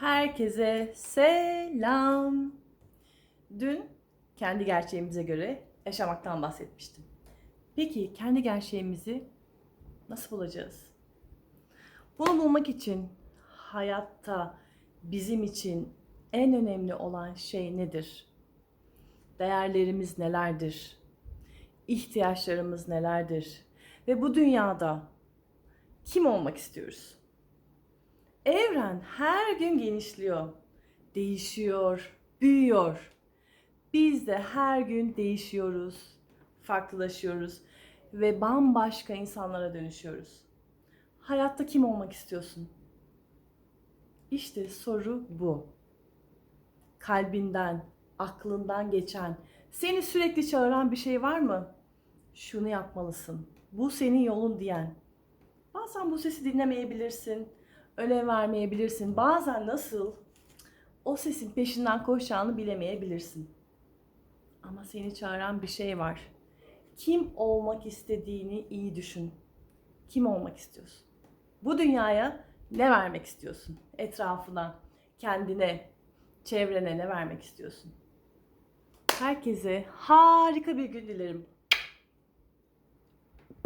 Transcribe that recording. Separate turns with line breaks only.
Herkese selam. Dün kendi gerçeğimize göre yaşamaktan bahsetmiştim. Peki kendi gerçeğimizi nasıl bulacağız? Bunu bulmak için hayatta bizim için en önemli olan şey nedir? Değerlerimiz nelerdir? İhtiyaçlarımız nelerdir? Ve bu dünyada kim olmak istiyoruz? Evren her gün genişliyor, değişiyor, büyüyor. Biz de her gün değişiyoruz, farklılaşıyoruz ve bambaşka insanlara dönüşüyoruz. Hayatta kim olmak istiyorsun? İşte soru bu. Kalbinden, aklından geçen, seni sürekli çağıran bir şey var mı? Şunu yapmalısın. Bu senin yolun diyen. Bazen bu sesi dinlemeyebilirsin önem vermeyebilirsin. Bazen nasıl o sesin peşinden koşacağını bilemeyebilirsin. Ama seni çağıran bir şey var. Kim olmak istediğini iyi düşün. Kim olmak istiyorsun? Bu dünyaya ne vermek istiyorsun? Etrafına, kendine, çevrene ne vermek istiyorsun? Herkese harika bir gün dilerim.